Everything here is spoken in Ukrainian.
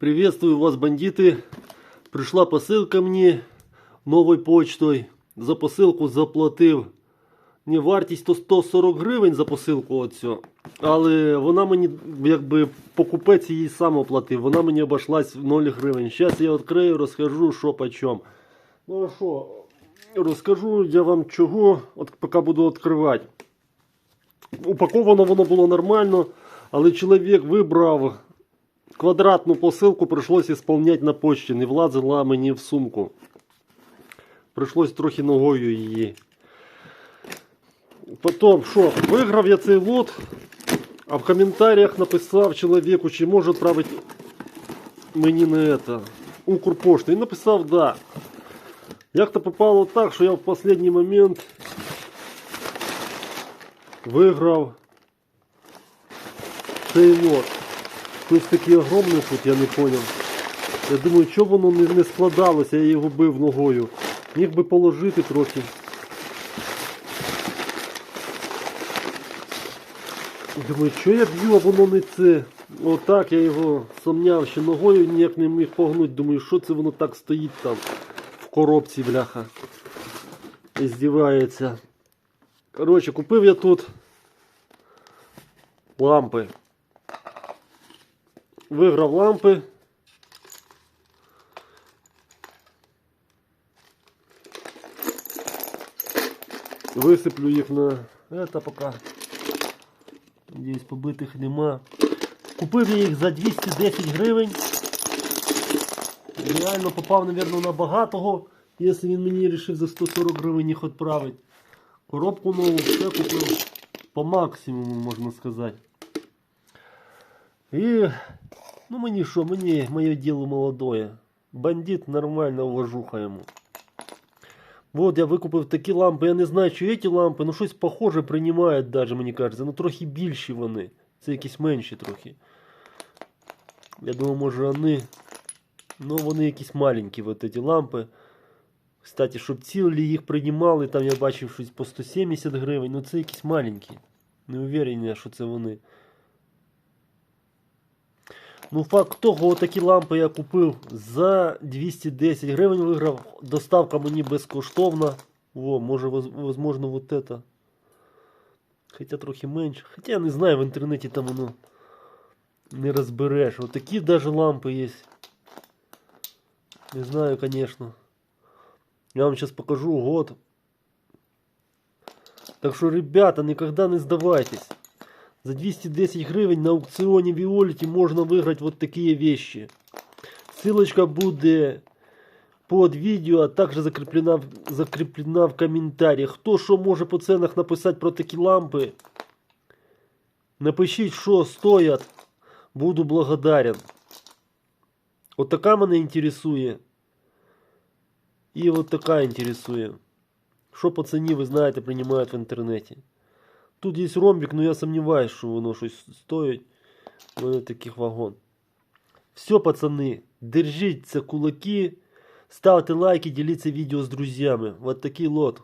Приветствую вас, бандиты. Пришла посилка мені новою почтою. За посилку заплатив. Не вартість то 140 гривень за посилку оцю. Але вона мені, якби покупець її сам оплатив. Вона мені обійшлась в 0 гривень. Зараз я відкрию, розкажу, що по чому. Ну а що, розкажу я вам чого, от поки буду відкривати. Упаковано воно було нормально, але чоловік вибрав квадратну посилку, прийшлося ісполняти на почті, не влазила мені в сумку. Прийшлось трохи ногою її. Потім, що, виграв я цей лот, а в коментарях написав чоловіку, чи може відправити мені на це, Укрпошту. І написав да. Як то попало так, що я в останній момент виграв цей лот. Хтось такий огромний тут, я не зрозумів. Я думаю, чого воно не, не складалося, я його бив ногою. Міг би положити трохи. Думаю, що я б'ю, а воно не це. Отак я його сумняв, ще ногою ніяк не міг погнути. Думаю, що це воно так стоїть там в коробці, бляха. І здівається. Коротше, купив я тут лампи. Виграв лампи. Висиплю їх на это пока. Надіюсь, побитих нема. Купив я їх за 210 гривень. Реально попав, мабуть, на багатого, якщо він мені вирішив за 140 гривень їх відправити. Коробку нову все купив по максимуму, можна сказати. І ну мені що, мені моє діло молодое. Бандит нормально уважуха йому. Вот я викупив такі лампи. Я не знаю, чи ці лампи, ну щось похоже приймають даже, мені кажеться. Ну трохи більші вони. Це якісь менші трохи. Я думаю, може вони. Ну, вони якісь маленькі, вот эти лампи. Кстати, щоб цілі їх приймали, там я бачив щось по 170 гривень. Ну це якісь маленькі. Не уверен, я, що це вони. Ну, факт того, такі лампи я купив за 210 гривень виграв. Доставка мені безкоштовна. О, може, воз- возможно, вот это. Хоча трохи менше. Хоча я не знаю, в інтернеті там воно не розбереш. От такі даже лампи є. Не знаю, конечно. Я вам сейчас покажу год. Так что, ребята, никогда не сдавайтесь. За 210 гривень на аукционе Виолити можно выиграть вот такие вещи. Ссылочка будет под видео, а также закреплена, закреплена в комментариях. Хто що може по ценах написати про такі лампи? Напишіть, що стоять. Буду благодарен. От така мене інтересує. І от така інтересує. Що по ціні, ви знаєте, приймають в інтернеті. Тут є ромбик, но я сомневаюсь, що воно щось стоїть. У таких вагон. Все, пацани, держіться кулаки, ставте лайки, діліться відео з друзями. Вот такий лот.